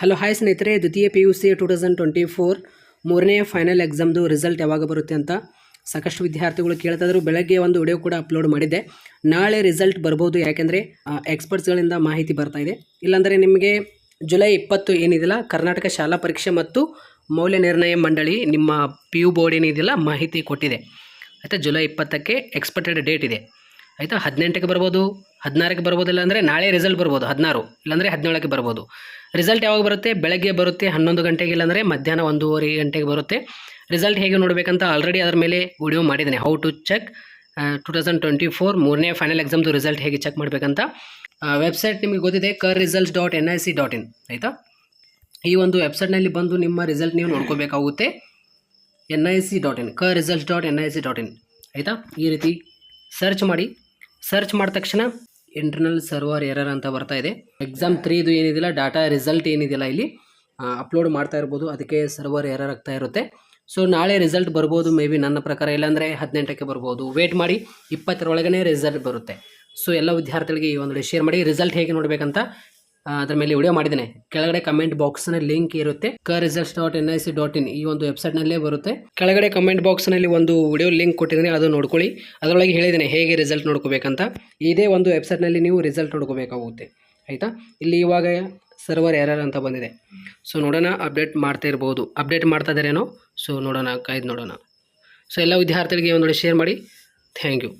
Hello hi ಸ್ನೇಹಿತರೆ. ದ್ವಿತೀಯ P U C two thousand twenty four ಮೂರನೇ ಫೈನಲ್ ಎಕ್ಸಾಮ್ದು ರಿಸಲ್ಟ್ ಯಾವಾಗ ಬರುತ್ತೆ ಅಂತ ಸಾಕಷ್ಟು ವಿದ್ಯಾರ್ಥಿಗಳು ಕೇಳ್ತಾಯಿದ್ರು ಬೆಳಗ್ಗೆ ಒಂದು ವಿಡಿಯೋ ಕೂಡ ಅಪ್ಲೋಡ್ ಮಾಡಿದ್ದೆ. ನಾಳೆ ರಿಸಲ್ಟ್ ಬರ್ಬೋದು ಯಾಕೆಂದರೆ ಎಕ್ಸ್ಪರ್ಟ್ಸ್ಗಳಿಂದ ಮಾಹಿತಿ ಬರ್ತಾ ಇದೆ. ಇಲ್ಲಾಂದರೆ ನಿಮಗೆ ಜುಲೈ ಇಪ್ಪತ್ತು ಏನಿದೆಯಲ್ಲ, ಕರ್ನಾಟಕ ಶಾಲಾ ಪರೀಕ್ಷೆ ಮತ್ತು ಮೌಲ್ಯ ನಿರ್ಣಯ ಮಂಡಳಿ ನಿಮ್ಮ ಪಿ ಯು ಬೋರ್ಡ್ ಏನಿದೆಯಲ್ಲ, ಮಾಹಿತಿ ಕೊಟ್ಟಿದೆ. ಆಯಿತಾ, ಜುಲೈ ಇಪ್ಪತ್ತಕ್ಕೆ ಎಕ್ಸ್ಪೆಕ್ಟೆಡ್ ಡೇಟ್ ಇದೆ. ಆಯಿತಾ, ಹದಿನೆಂಟಕ್ಕೆ ಬರ್ಬೋದು. ಹದಿನಾರಕ್ಕೆ ಬರ್ಬೋದಿಲ್ಲ ಅಂದರೆ ನಾಳೆ ರಿಸಲ್ಟ್ ಬರ್ಬೋದು, ಹದಿನಾರು. ಇಲ್ಲಾಂದರೆ ಹದಿನೇಳಕ್ಕೆ ಬರ್ಬೋದು. ರಿಸಲ್ಟ್ ಯಾವಾಗ ಬರುತ್ತೆ? ಬೆಳಗ್ಗೆ ಬರುತ್ತೆ, ಹನ್ನೊಂದು ಗಂಟೆಗೆ, ಇಲ್ಲಾಂದರೆ ಮಧ್ಯಾಹ್ನ ಒಂದೂವರೆ ಗಂಟೆಗೆ ಬರುತ್ತೆ. ರಿಸಲ್ಟ್ ಹೇಗೆ ನೋಡಬೇಕಂತ ಆಲ್ರೆಡಿ ಅದರ ಮೇಲೆ ವಿಡಿಯೋ ಮಾಡಿದ್ದೇನೆ. How to check two thousand twenty four ಮೂರನೇ ಫೈನಲ್ ಎಕ್ಸಾಮ್ದು ರಿಸಲ್ಟ್ ಹೇಗೆ ಚೆಕ್ ಮಾಡಬೇಕಂತ. ವೆಬ್ಸೈಟ್ ನಿಮಗೆ ಗೊತ್ತಿದೆ kar results dot N I C dot in ಆಯಿತಾ? ಈ ಒಂದು ವೆಬ್ಸೈಟ್ನಲ್ಲಿ ಬಂದು ನಿಮ್ಮ ರಿಸಲ್ಟ್ ನೀವು ನೋಡ್ಕೋಬೇಕಾಗುತ್ತೆ. N I C dot in ಕ results dot N I C dot in ಆಯಿತಾ? ಈ ರೀತಿ ಸರ್ಚ್ ಮಾಡಿ. ಸರ್ಚ್ ಮಾಡಿದ ತಕ್ಷಣ ಇಂಟರ್ನಲ್ ಸರ್ವರ್ ಎರರ್ ಅಂತ ಬರ್ತಾ ಇದೆ. ಎಕ್ಸಾಮ್ ತ್ರೀದು ಏನಿದಿಲ್ಲ ಡಾಟಾ ರಿಸಲ್ಟ್ ಏನಿದಿಲ್ಲ ಇಲ್ಲಿ. ಅಪ್ಲೋಡ್ ಮಾಡ್ತಾ ಇರ್ಬೋದು, ಅದಕ್ಕೆ ಸರ್ವರ್ ಎರರ್ ಆಗ್ತಾ ಇರುತ್ತೆ. ಸೊ ನಾಳೆ ರಿಸಲ್ಟ್ ಬರ್ಬೋದು ಮೇ ಬಿ ನನ್ನ ಪ್ರಕಾರ ಇಲ್ಲಾಂದರೆ ಹದಿನೆಂಟಕ್ಕೆ ಬರ್ಬೋದು. ವೇಟ್ ಮಾಡಿ ಇಪ್ಪತ್ತರೊಳಗೇ ರಿಸಲ್ಟ್ ಬರುತ್ತೆ. ಸೊ ಎಲ್ಲ ವಿದ್ಯಾರ್ಥಿಗಳಿಗೆ ಈ ಒಂದು ಶೇರ್ ಮಾಡಿ ರಿಸಲ್ಟ್ ಹೇಗೆ ನೋಡಬೇಕಂತ ಅದ್ರ ಮೇಲೆ ವಿಡಿಯೋ ಮಾಡಿದ್ದೇನೆ. ಕೆಳಗಡೆ ಕಮೆಂಟ್ ಬಾಕ್ಸ್ನ ಲಿಂಕ್ ಇರುತ್ತೆ. ಕ results dot N I C dot in ಈ ಒಂದು ವೆಬ್ಸೈಟ್ನಲ್ಲೇ ಬರುತ್ತೆ. ಕೆಳಗಡೆ ಕಮೆಂಟ್ ಬಾಕ್ಸ್ನಲ್ಲಿ ಒಂದು ವಿಡಿಯೋ ಲಿಂಕ್ ಕೊಟ್ಟಿದ್ದೀನಿ, ಅದು ನೋಡ್ಕೊಳ್ಳಿ. ಅದರೊಳಗೆ ಹೇಳಿದ್ದೇನೆ ಹೇಗೆ ರಿಸಲ್ಟ್ ನೋಡ್ಕೋಬೇಕಂತ. ಇದೇ ಒಂದು ವೆಬ್ಸೈಟ್ನಲ್ಲಿ ನೀವು ರಿಸಲ್ಟ್ ನೋಡ್ಕೋಬೇಕಾಗುತ್ತೆ. ಆಯಿತಾ? ಇಲ್ಲಿ ಇವಾಗ ಸರ್ವರ್ ಎರರ್ ಅಂತ ಬಂದಿದೆ. ಸೊ ನೋಡೋಣ ಅಪ್ಡೇಟ್ ಮಾಡ್ತಾ ಇರ್ಬೋದು. ಅಪ್ಡೇಟ್ ಮಾಡ್ತಾ ಇದ್ದಾರೇನೋ? ಸೊ ನೋಡೋಣ ಕಾಯ್ದು ನೋಡೋಣ. ಸೊ ಎಲ್ಲ ವಿದ್ಯಾರ್ಥಿಗಳಿಗೆ ಒಂದು ಶೇರ್ ಮಾಡಿ. Thank you